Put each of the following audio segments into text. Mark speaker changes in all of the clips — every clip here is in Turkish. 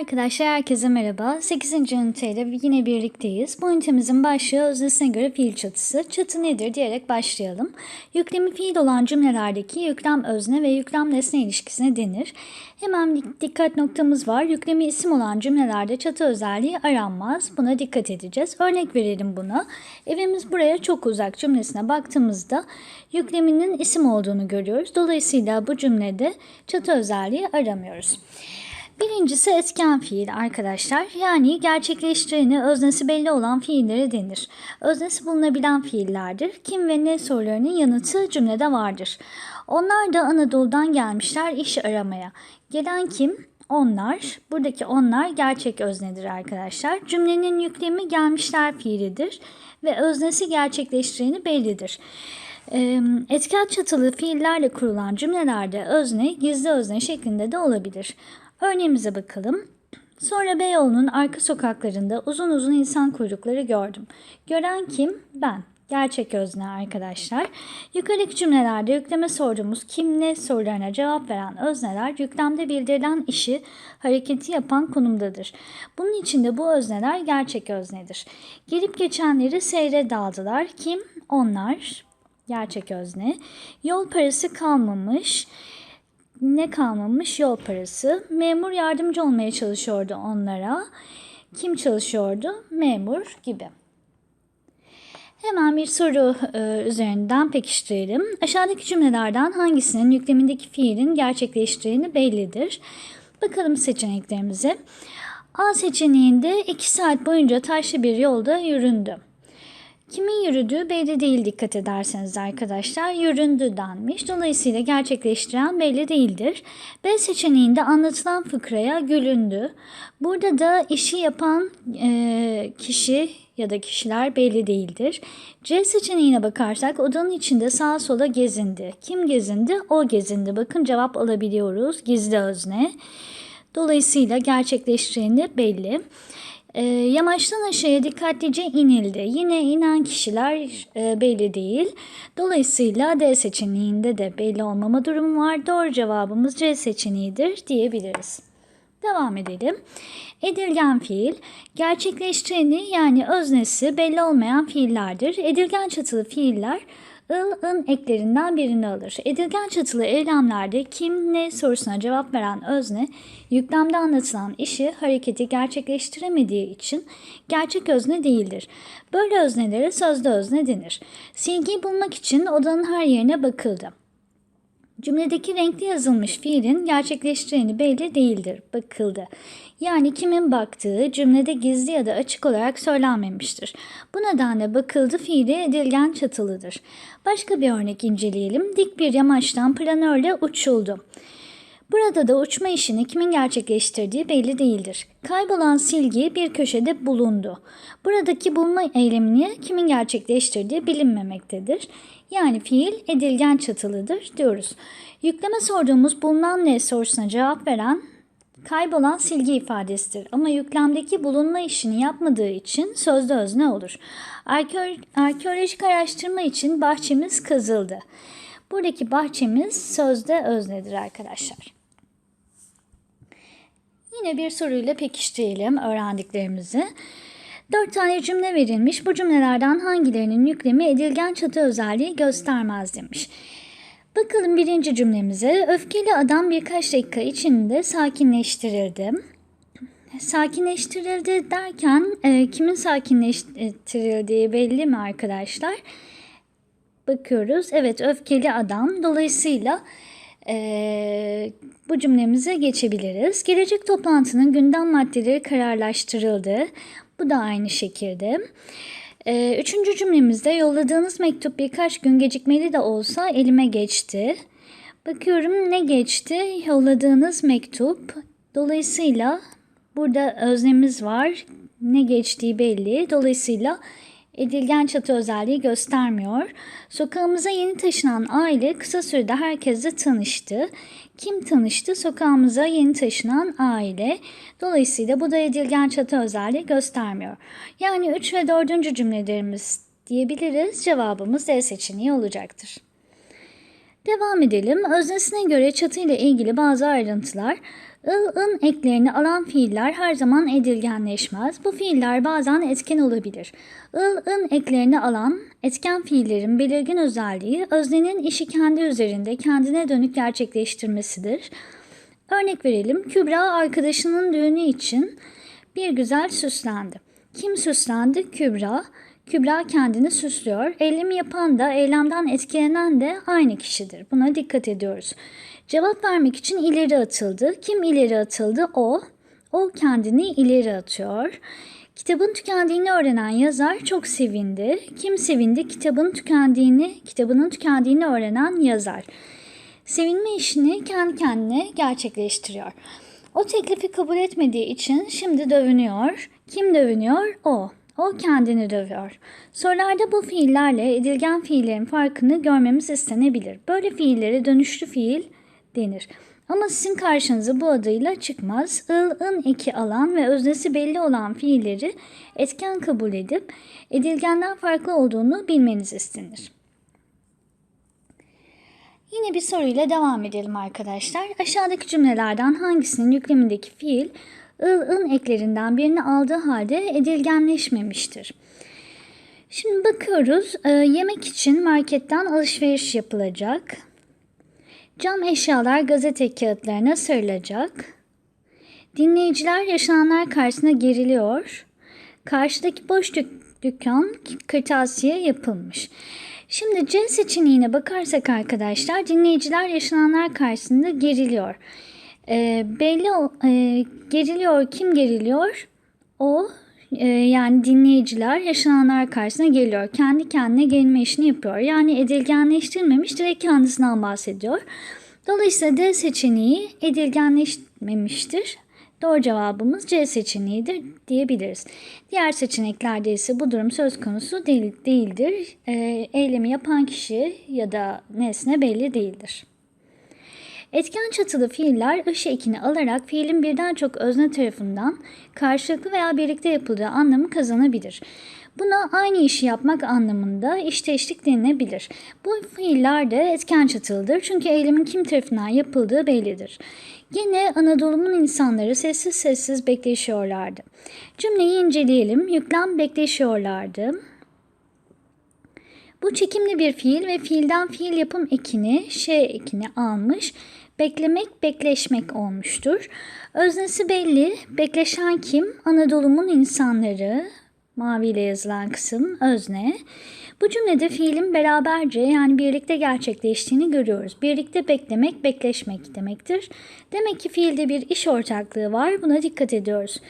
Speaker 1: Arkadaşlar herkese merhaba. 8. üniteyle yine birlikteyiz. Bu ünitemizin başlığı öznesine göre fiil çatısı. Çatı nedir diyerek başlayalım. Yüklemi fiil olan cümlelerdeki yüklem özne ve yüklem nesne ilişkisine denir. Hemen dikkat noktamız var. Yüklemi isim olan cümlelerde çatı özelliği aranmaz. Buna dikkat edeceğiz. Örnek verelim buna. Evimiz buraya çok uzak cümlesine baktığımızda yükleminin isim olduğunu görüyoruz. Dolayısıyla bu cümlede çatı özelliği aramıyoruz. Birincisi etken fiil arkadaşlar. Yani gerçekleştireni öznesi belli olan fiillere denir. Öznesi bulunabilen fiillerdir. Kim ve ne sorularının yanıtı cümlede vardır. Onlar da Anadolu'dan gelmişler iş aramaya. Gelen kim? Onlar. Buradaki onlar gerçek öznedir arkadaşlar. Cümlenin yüklemi gelmişler fiilidir ve öznesi gerçekleştireni bellidir. Etken çatılı fiillerle kurulan cümlelerde özne gizli özne şeklinde de olabilir. Örneğimize bakalım. Sonra Beyoğlu'nun arka sokaklarında uzun uzun insan kuyrukları gördüm. Gören kim? Ben. Gerçek özne arkadaşlar. Yukarıdaki cümlelerde yükleme sorduğumuz kim ne sorularına cevap veren özneler yüklemde bildirilen işi, hareketi yapan konumdadır. Bunun içinde bu özneler gerçek öznedir. Gelip geçenleri seyre daldılar. Kim? Onlar. Gerçek özne. Yol parası kalmamış ne kalmamış? Yol parası. Memur yardımcı olmaya çalışıyordu onlara. Kim çalışıyordu? Memur gibi. Hemen bir soru e, üzerinden pekiştirelim. Aşağıdaki cümlelerden hangisinin yüklemindeki fiilin gerçekleştiğini bellidir. Bakalım seçeneklerimize. A seçeneğinde 2 saat boyunca taşlı bir yolda yüründü. Kimin yürüdüğü belli değil dikkat ederseniz arkadaşlar. Yüründü denmiş. Dolayısıyla gerçekleştiren belli değildir. B seçeneğinde anlatılan fıkraya gülündü. Burada da işi yapan e, kişi ya da kişiler belli değildir. C seçeneğine bakarsak odanın içinde sağa sola gezindi. Kim gezindi? O gezindi. Bakın cevap alabiliyoruz. Gizli özne. Dolayısıyla gerçekleştireni belli. E, yamaçtan aşağıya dikkatlice inildi. Yine inen kişiler e, belli değil. Dolayısıyla D seçeneğinde de belli olmama durumu var. Doğru cevabımız C seçeneğidir diyebiliriz. Devam edelim. Edilgen fiil, gerçekleştireni yani öznesi belli olmayan fiillerdir. Edilgen çatılı fiiller ıl, ın eklerinden birini alır. Edilgen çatılı eylemlerde kim, ne sorusuna cevap veren özne, yüklemde anlatılan işi, hareketi gerçekleştiremediği için gerçek özne değildir. Böyle öznelere sözde özne denir. Silgiyi bulmak için odanın her yerine bakıldı. Cümledeki renkli yazılmış fiilin gerçekleştireni belli değildir. Bakıldı. Yani kimin baktığı cümlede gizli ya da açık olarak söylenmemiştir. Bu nedenle bakıldı fiili edilgen çatılıdır. Başka bir örnek inceleyelim. Dik bir yamaçtan planörle uçuldu. Burada da uçma işini kimin gerçekleştirdiği belli değildir. Kaybolan silgi bir köşede bulundu. Buradaki bulma eylemini kimin gerçekleştirdiği bilinmemektedir. Yani fiil edilgen çatılıdır diyoruz. Yükleme sorduğumuz bulunan ne sorusuna cevap veren kaybolan silgi ifadesidir. Ama yüklemdeki bulunma işini yapmadığı için sözde özne olur. Arkeolojik araştırma için bahçemiz kazıldı. Buradaki bahçemiz sözde öznedir arkadaşlar. Yine bir soruyla pekiştirelim öğrendiklerimizi. Dört tane cümle verilmiş. Bu cümlelerden hangilerinin yüklemi edilgen çatı özelliği göstermez demiş. Bakalım birinci cümlemize. Öfkeli adam birkaç dakika içinde sakinleştirildi. Sakinleştirildi derken e, kimin sakinleştirildiği belli mi arkadaşlar? Bakıyoruz. Evet öfkeli adam. Dolayısıyla e, bu cümlemize geçebiliriz. Gelecek toplantının gündem maddeleri kararlaştırıldı. Bu da aynı şekilde. Ee, üçüncü cümlemizde yolladığınız mektup birkaç gün gecikmeli de olsa elime geçti. Bakıyorum ne geçti? Yolladığınız mektup. Dolayısıyla burada öznemiz var. Ne geçtiği belli. Dolayısıyla edilgen çatı özelliği göstermiyor. Sokağımıza yeni taşınan aile kısa sürede herkesle tanıştı. Kim tanıştı? Sokağımıza yeni taşınan aile. Dolayısıyla bu da edilgen çatı özelliği göstermiyor. Yani 3 ve 4. cümlelerimiz diyebiliriz. Cevabımız D seçeneği olacaktır. Devam edelim. Öznesine göre çatı ile ilgili bazı ayrıntılar. In eklerini alan fiiller her zaman edilgenleşmez. Bu fiiller bazen etken olabilir. Il, ın eklerini alan etken fiillerin belirgin özelliği öznenin işi kendi üzerinde kendine dönük gerçekleştirmesidir. Örnek verelim. Kübra arkadaşının düğünü için bir güzel süslendi. Kim süslendi? Kübra. Kübra kendini süslüyor. Eylemi yapan da eylemden etkilenen de aynı kişidir. Buna dikkat ediyoruz. Cevap vermek için ileri atıldı. Kim ileri atıldı? O. O kendini ileri atıyor. Kitabın tükendiğini öğrenen yazar çok sevindi. Kim sevindi? Kitabın tükendiğini, kitabının tükendiğini öğrenen yazar. Sevinme işini kendi kendine gerçekleştiriyor. O teklifi kabul etmediği için şimdi dövünüyor. Kim dövünüyor? O. O kendini dövüyor. Sorularda bu fiillerle edilgen fiillerin farkını görmemiz istenebilir. Böyle fiillere dönüşlü fiil denir. Ama sizin karşınıza bu adıyla çıkmaz. Il, ın eki alan ve öznesi belli olan fiilleri etken kabul edip edilgenden farklı olduğunu bilmeniz istenir. Yine bir soruyla devam edelim arkadaşlar. Aşağıdaki cümlelerden hangisinin yüklemindeki fiil ıl, ın eklerinden birini aldığı halde edilgenleşmemiştir? Şimdi bakıyoruz. Yemek için marketten alışveriş yapılacak. Cam eşyalar gazete kağıtlarına sarılacak. Dinleyiciler yaşananlar karşısında geriliyor. Karşıdaki boş dük- dükkan kırtasiye yapılmış. Şimdi C seçeneğine bakarsak arkadaşlar dinleyiciler yaşananlar karşısında geriliyor. E, belli e, geriliyor kim geriliyor? O e, yani dinleyiciler yaşananlar karşısına geliyor. Kendi kendine gerilme işini yapıyor. Yani edilgenleştirilmemiş direkt kendisinden bahsediyor. Dolayısıyla D seçeneği edilgenleşmemiştir. Doğru cevabımız C seçeneğidir diyebiliriz. Diğer seçeneklerde ise bu durum söz konusu değil, değildir. E, eylemi yapan kişi ya da nesne belli değildir. Etken çatılı fiiller ış ekini alarak fiilin birden çok özne tarafından karşılıklı veya birlikte yapıldığı anlamı kazanabilir. Buna aynı işi yapmak anlamında işteşlik denilebilir. Bu fiiller de etken çatılıdır çünkü eylemin kim tarafından yapıldığı bellidir. Yine Anadolu'nun insanları sessiz sessiz bekleşiyorlardı. Cümleyi inceleyelim. Yüklem bekleşiyorlardı. Bu çekimli bir fiil ve fiilden fiil yapım ekini, şey ekini almış. Beklemek, bekleşmek olmuştur. Öznesi belli. Bekleşen kim? Anadolu'nun insanları. Maviyle yazılan kısım özne. Bu cümlede fiilin beraberce yani birlikte gerçekleştiğini görüyoruz. Birlikte beklemek, bekleşmek demektir. Demek ki fiilde bir iş ortaklığı var. Buna dikkat ediyoruz.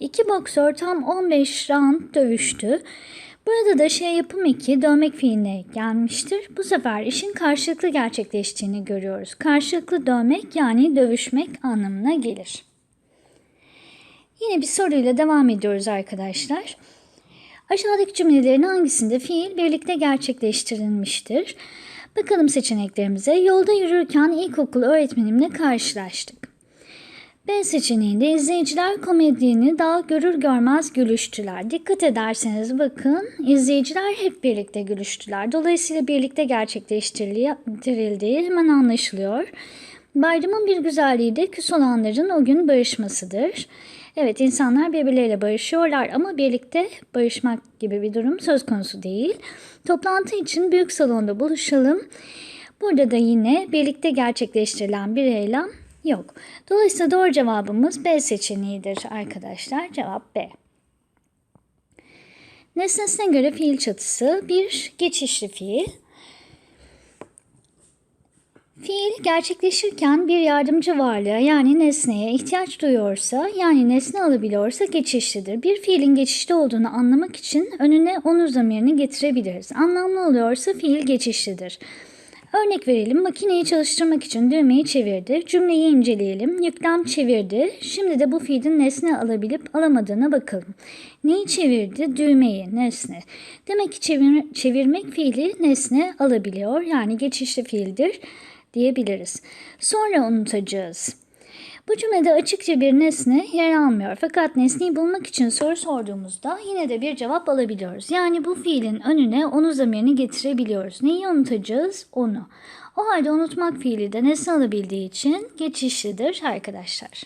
Speaker 1: İki boksör tam 15 round dövüştü. Burada da şey yapım eki dövmek fiiline gelmiştir. Bu sefer işin karşılıklı gerçekleştiğini görüyoruz. Karşılıklı dövmek yani dövüşmek anlamına gelir. Yine bir soruyla devam ediyoruz arkadaşlar. Aşağıdaki cümlelerin hangisinde fiil birlikte gerçekleştirilmiştir? Bakalım seçeneklerimize. Yolda yürürken ilkokul öğretmenimle karşılaştık. B seçeneğinde izleyiciler komedyeni daha görür görmez gülüştüler. Dikkat ederseniz bakın izleyiciler hep birlikte gülüştüler. Dolayısıyla birlikte gerçekleştirildiği hemen anlaşılıyor. Bayramın bir güzelliği de küs olanların o gün barışmasıdır. Evet insanlar birbirleriyle barışıyorlar ama birlikte barışmak gibi bir durum söz konusu değil. Toplantı için büyük salonda buluşalım. Burada da yine birlikte gerçekleştirilen bir eylem yok. Dolayısıyla doğru cevabımız B seçeneğidir arkadaşlar. Cevap B. Nesnesine göre fiil çatısı bir geçişli fiil. Fiil gerçekleşirken bir yardımcı varlığa yani nesneye ihtiyaç duyuyorsa yani nesne alabiliyorsa geçişlidir. Bir fiilin geçişli olduğunu anlamak için önüne onu zamirini getirebiliriz. Anlamlı oluyorsa fiil geçişlidir. Örnek verelim makineyi çalıştırmak için düğmeyi çevirdi. Cümleyi inceleyelim. Yüklem çevirdi. Şimdi de bu fiilin nesne alabilip alamadığına bakalım. Neyi çevirdi? Düğmeyi, nesne. Demek ki çevir, çevirmek fiili nesne alabiliyor. Yani geçişli fiildir diyebiliriz. Sonra unutacağız. Bu cümlede açıkça bir nesne yer almıyor. Fakat nesneyi bulmak için soru sorduğumuzda yine de bir cevap alabiliyoruz. Yani bu fiilin önüne onu zamirini getirebiliyoruz. Neyi unutacağız? Onu. O halde unutmak fiili de nesne alabildiği için geçişlidir arkadaşlar.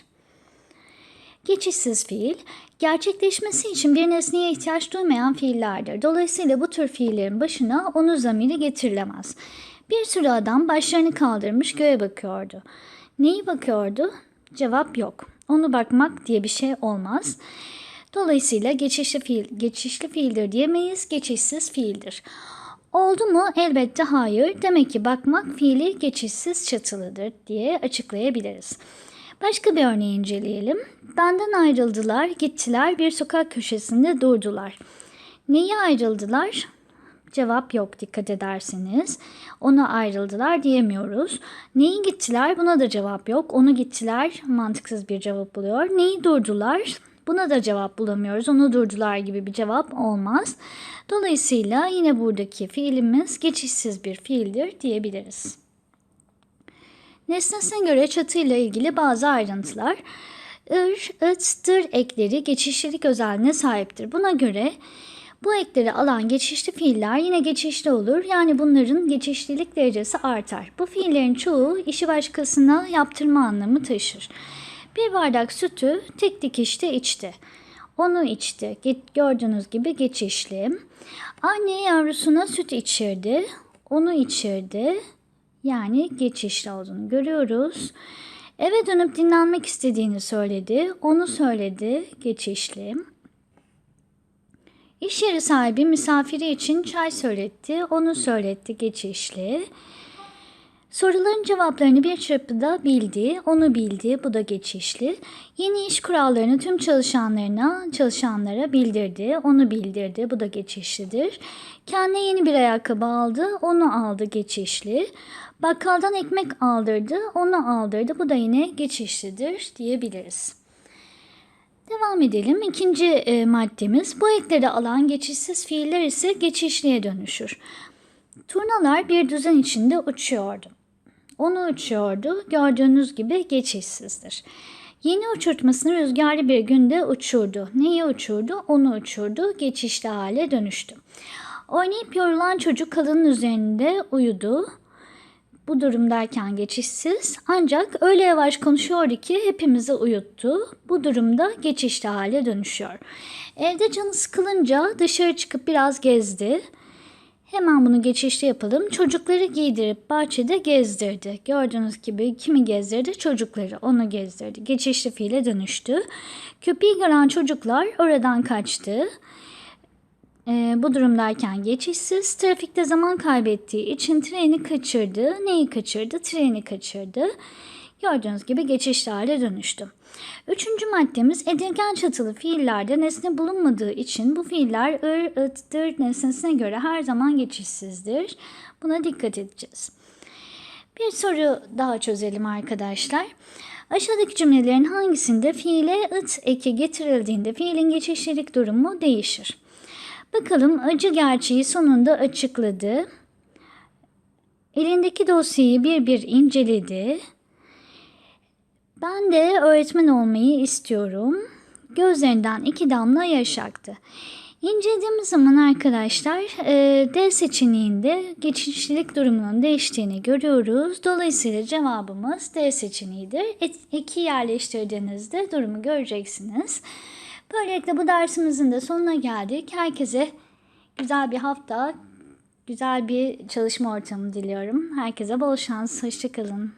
Speaker 1: Geçişsiz fiil, gerçekleşmesi için bir nesneye ihtiyaç duymayan fiillerdir. Dolayısıyla bu tür fiillerin başına onu zamiri getirilemez. Bir sürü adam başlarını kaldırmış göğe bakıyordu. Neyi bakıyordu? Cevap yok. Onu bakmak diye bir şey olmaz. Dolayısıyla geçişli fiil, geçişli fiildir diyemeyiz, geçişsiz fiildir. Oldu mu? Elbette hayır. Demek ki bakmak fiili geçişsiz çatılıdır diye açıklayabiliriz. Başka bir örneği inceleyelim. Benden ayrıldılar, gittiler, bir sokak köşesinde durdular. Neyi ayrıldılar? Cevap yok dikkat ederseniz. Ona ayrıldılar diyemiyoruz. Neyi gittiler? Buna da cevap yok. Onu gittiler mantıksız bir cevap buluyor. Neyi durdular? Buna da cevap bulamıyoruz. Onu durdular gibi bir cevap olmaz. Dolayısıyla yine buradaki fiilimiz geçişsiz bir fiildir diyebiliriz. Nesnesine göre çatıyla ilgili bazı ayrıntılar. ır, ıt, tır ekleri geçişlilik özelliğine sahiptir. Buna göre bu ekleri alan geçişli fiiller yine geçişli olur. Yani bunların geçişlilik derecesi artar. Bu fiillerin çoğu işi başkasına yaptırma anlamı taşır. Bir bardak sütü tek dikişte içti. Onu içti. Gördüğünüz gibi geçişli. Anne yavrusuna süt içirdi. Onu içirdi. Yani geçişli olduğunu görüyoruz. Eve dönüp dinlenmek istediğini söyledi. Onu söyledi. Geçişli. İş yeri sahibi misafiri için çay söyletti. Onu söyletti. Geçişli. Soruların cevaplarını bir çırpıda bildi, onu bildi, bu da geçişli. Yeni iş kurallarını tüm çalışanlarına, çalışanlara bildirdi, onu bildirdi, bu da geçişlidir. Kendine yeni bir ayakkabı aldı, onu aldı, geçişli. Bakkaldan ekmek aldırdı, onu aldırdı, bu da yine geçişlidir diyebiliriz. Devam edelim. İkinci e, maddemiz bu ekleri alan geçişsiz fiiller ise geçişliye dönüşür. Turnalar bir düzen içinde uçuyordu. Onu uçuyordu. Gördüğünüz gibi geçişsizdir. Yeni uçurtmasını rüzgarlı bir günde uçurdu. Neyi uçurdu? Onu uçurdu. Geçişli hale dönüştü. Oynayıp yorulan çocuk kadının üzerinde uyudu. Bu durumdayken geçişsiz ancak öyle yavaş konuşuyordu ki hepimizi uyuttu. Bu durumda geçişli hale dönüşüyor. Evde canı sıkılınca dışarı çıkıp biraz gezdi. Hemen bunu geçişli yapalım. Çocukları giydirip bahçede gezdirdi. Gördüğünüz gibi kimi gezdirdi? Çocukları. Onu gezdirdi. Geçişli fiile dönüştü. Köpeği gören çocuklar oradan kaçtı. Ee, bu durumdayken geçişsiz. Trafikte zaman kaybettiği için treni kaçırdı. Neyi kaçırdı? Treni kaçırdı. Gördüğünüz gibi geçişli hale dönüştü. Üçüncü maddemiz edilgen çatılı fiillerde nesne bulunmadığı için bu fiiller ır, ıt, dır nesnesine göre her zaman geçişsizdir. Buna dikkat edeceğiz. Bir soru daha çözelim arkadaşlar. Aşağıdaki cümlelerin hangisinde fiile ıt eki getirildiğinde fiilin geçişlilik durumu değişir? Bakalım acı gerçeği sonunda açıkladı. Elindeki dosyayı bir bir inceledi. Ben de öğretmen olmayı istiyorum. Gözlerinden iki damla yaş aktı. İncelediğimiz zaman arkadaşlar e, D seçeneğinde geçişlilik durumunun değiştiğini görüyoruz. Dolayısıyla cevabımız D seçeneğidir. Eki yerleştirdiğinizde durumu göreceksiniz. Böylelikle bu dersimizin de sonuna geldik. Herkese güzel bir hafta, güzel bir çalışma ortamı diliyorum. Herkese bol şans, hoşçakalın.